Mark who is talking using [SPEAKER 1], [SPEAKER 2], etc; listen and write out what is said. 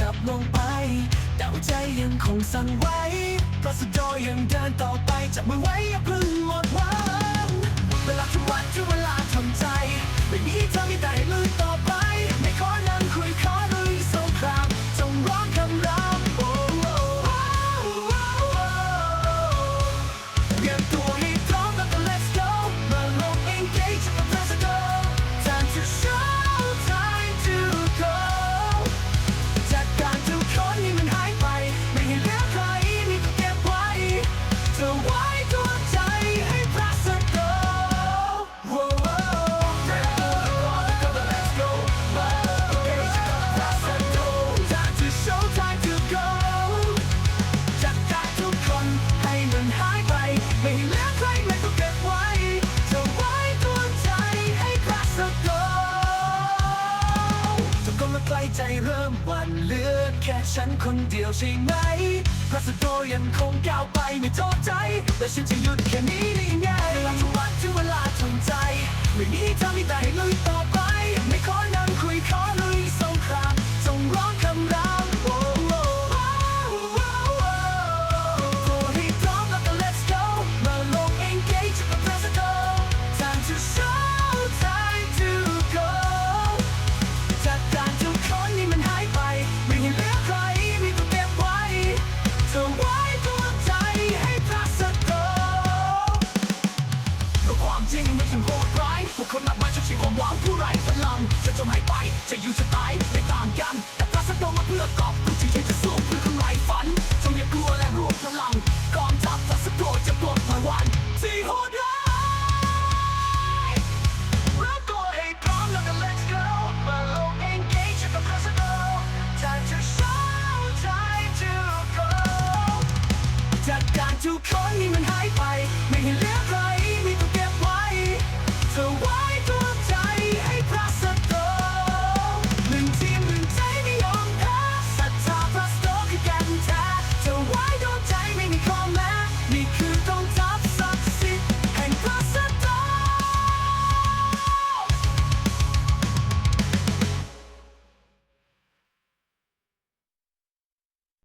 [SPEAKER 1] ดับลงไปแต่วใจยังคงสั่นไหวเพราะสุดโดยังเดินต่อไปจับมือไว้ วันเหลือแค่ฉันคนเดียวใช่ไหมคลาสโกยังคงก้าวไปไม่ท้อใจ แต่ฉันจะหยุดแค่นี้ได้ไงเวลาทุกวันถึงเวลาทำใจ ไม่มีทางมีแต่ให้ลุย ความจริงมันถึงโหดร้ายพวกคนมากมายชอบชิงความหวังผู้ไร้พลังจะจมหายไป จะอยู่จะตายไม่ต่างกัน แต่พระสัตว์มาเพื่อกอบผู้ที่จะสู้เพื่อทำลายฝันจงอย่ากลัวและรวมพลังกองทัพพระสัตว์จะปลดปล่อยวันที่โหดร้ายเริ่มตัวให้พร้อมแล้วก็ let's go มาลง engage กับพระสัตว์ time to show time to go จัดการทุกคนนี่มันหายไปไม่เหลือ